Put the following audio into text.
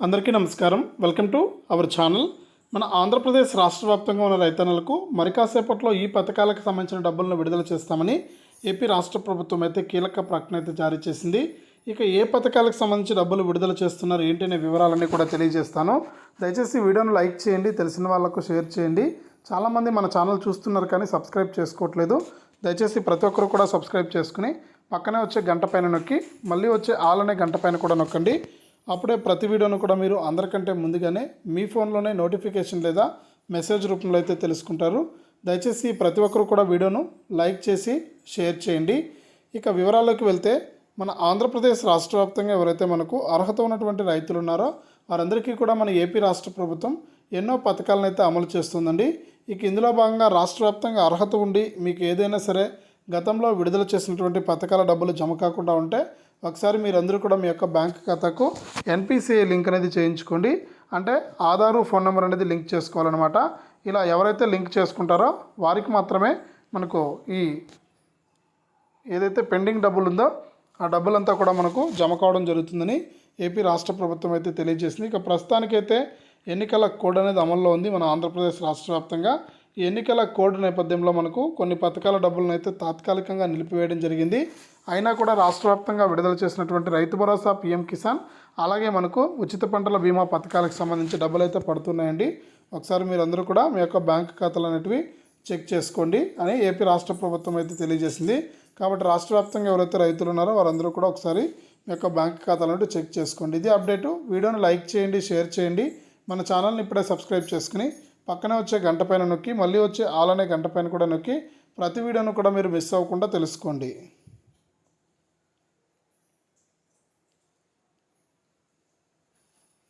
అందరికీ నమస్కారం. Welcome to our channel. మన ఆంధ్రప్రదేశ్ రాష్ట్ర వ్యాప్తంగా ఉన్న రైతన్నలకు మరి కాసేపట్లో ఈ పథకాలకు సంబంధించిన డబ్బులను విడుదల చేస్తామని ఏపీ రాష్ట్ర ప్రభుత్వం అయితే కీలక ప్రకటన అయితే జారీ చేసింది. ఇక ఏ పథకాలకు సంబంధించి డబ్బులు విడుదల చేస్తున్నారు ఏంటి అనే వివరాలన్నీ కూడా తెలియజేస్తాను. దయచేసి వీడియోను లైక్ చేయండి తెలిసిన వాళ్ళకు షేర్ చేయండి. చాలామంది మన ఛానల్ చూస్తున్నారు కానీ సబ్స్క్రైబ్ చేసుకోవట్లేదు. దయచేసి ప్రతి ఒక్కరు కూడా సబ్స్క్రైబ్ చేసుకుని పక్కనే వచ్చే గంట పైన నొక్కి మళ్ళీ వచ్చే ఆల్ అనే గంట పైన కూడా నొక్కండి. అప్పుడే ప్రతి వీడియోను కూడా మీరు అందరికంటే ముందుగానే మీ ఫోన్లోనే నోటిఫికేషన్ లేదా మెసేజ్ రూపంలో అయితే తెలుసుకుంటారు. దయచేసి ప్రతి ఒక్కరు కూడా వీడియోను లైక్ చేసి షేర్ చేయండి. ఇక వివరాల్లోకి వెళ్తే మన ఆంధ్రప్రదేశ్ రాష్ట్ర వ్యాప్తంగా ఎవరైతే మనకు అర్హత ఉన్నటువంటి రైతులు ఉన్నారో వారందరికీ కూడా మన ఏపీ రాష్ట్ర ప్రభుత్వం ఎన్నో పథకాలను అయితే అమలు చేస్తుందండి. ఇక ఇందులో భాగంగా రాష్ట్ర వ్యాప్తంగా అర్హత ఉండి మీకు ఏదైనా సరే గతంలో విడుదల చేసినటువంటి పథకాల డబ్బులు జమ కాకుండా ఉంటే ఒకసారి మీరందరూ కూడా మీ యొక్క బ్యాంక్ ఖాతాకు ఎన్పిసిఐ లింక్ అనేది చేయించుకోండి. అంటే ఆధారు ఫోన్ నెంబర్ అనేది లింక్ చేసుకోవాలన్నమాట. ఇలా ఎవరైతే లింక్ చేసుకుంటారో వారికి మాత్రమే మనకు ఈ ఏదైతే పెండింగ్ డబ్బులు ఉందో ఆ డబ్బులంతా కూడా మనకు జమ కావడం జరుగుతుందని ఏపీ రాష్ట్ర ప్రభుత్వం అయితే తెలియజేసింది. ఇక ప్రస్తుతానికైతే ఎన్నికల కోడ్ అనేది అమల్లో ఉంది. మన ఆంధ్రప్రదేశ్ రాష్ట్ర వ్యాప్తంగా ఎన్నికల కోడ్ నేపథ్యంలో మనకు కొన్ని పథకాల డబ్బులను అయితే తాత్కాలికంగా నిలిపివేయడం జరిగింది. అయినా కూడా రాష్ట్ర వ్యాప్తంగా విడుదల చేసినటువంటి రైతు భరోసా పీఎం కిసాన్ అలాగే మనకు ఉచిత పంటల బీమా పథకాలకు సంబంధించి డబ్బులు అయితే పడుతున్నాయండి. ఒకసారి మీరందరూ కూడా మీ యొక్క బ్యాంక్ ఖాతాలు అనేటివి చెక్ చేసుకోండి అని ఏపీ రాష్ట్ర ప్రభుత్వం అయితే తెలియజేసింది. కాబట్టి రాష్ట్ర వ్యాప్తంగా ఎవరైతే రైతులు ఉన్నారో వారందరూ కూడా ఒకసారి మీ యొక్క బ్యాంక్ ఖాతాలను చెక్ చేసుకోండి. ఇది అప్డేటు. వీడియోని లైక్ చేయండి షేర్ చేయండి. మన ఛానల్ని ఇప్పుడే సబ్స్క్రైబ్ చేసుకుని పక్కనే వచ్చే గంట పైన నొక్కి మళ్ళీ వచ్చే ఆల్ అనే గంట పైన కూడా నొక్కి ప్రతి వీడియోను కూడా మీరు మిస్ అవ్వకుండా తెలుసుకోండి.